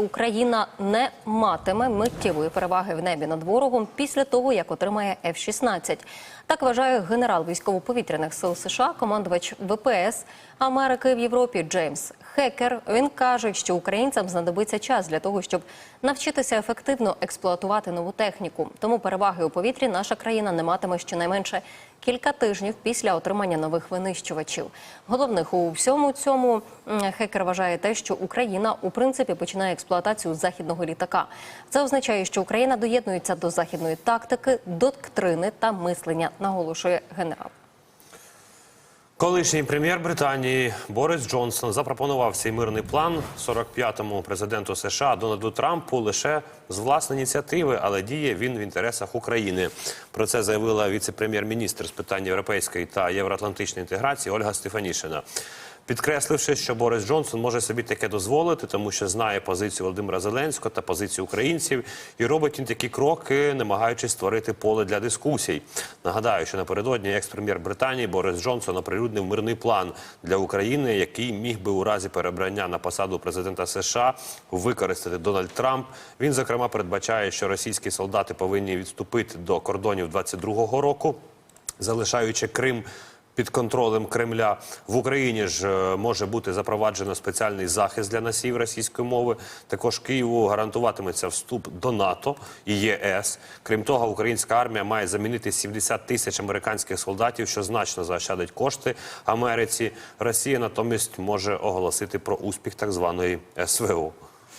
Україна не матиме миттєвої переваги в небі над ворогом після того, як отримає F-16. Так вважає генерал військово-повітряних сил США, командувач ВПС Америки в Європі Джеймс Хекер. Він каже, що українцям знадобиться час для того, щоб навчитися ефективно експлуатувати нову техніку. Тому переваги у повітрі наша країна не матиме щонайменше кілька тижнів після отримання нових винищувачів. Головних у всьому цьому Хекер вважає те, що Україна у принципі починає експлуатацію західного літака. Це означає, що Україна доєднується до західної тактики, доктрини та мислення, наголошує генерал. Колишній прем'єр Британії Борис Джонсон запропонував цей мирний план 45-му президенту США Дональду Трампу лише з власної ініціативи, але діє він в інтересах України. Про це заявила віце-прем'єр-міністр з питань європейської та євроатлантичної інтеграції Ольга Стефанішина. Підкресливши, що Борис Джонсон може собі таке дозволити, тому що знає позицію Володимира Зеленського та позицію українців, і робить він такі кроки, намагаючись створити поле для дискусій. Нагадаю, що напередодні екс-прем'єр Британії Борис Джонсон оприлюднив мирний план для України, який міг би у разі перебрання на посаду президента США використати Дональд Трамп. Він зокрема передбачає, що російські солдати повинні відступити до кордонів 22-го року, залишаючи Крим під контролем Кремля в Україні ж е, може бути запроваджено спеціальний захист для носіїв російської мови. Також Києву гарантуватиметься вступ до НАТО і ЄС. Крім того, українська армія має замінити 70 тисяч американських солдатів, що значно заощадить кошти Америці. Росія натомість може оголосити про успіх так званої СВО.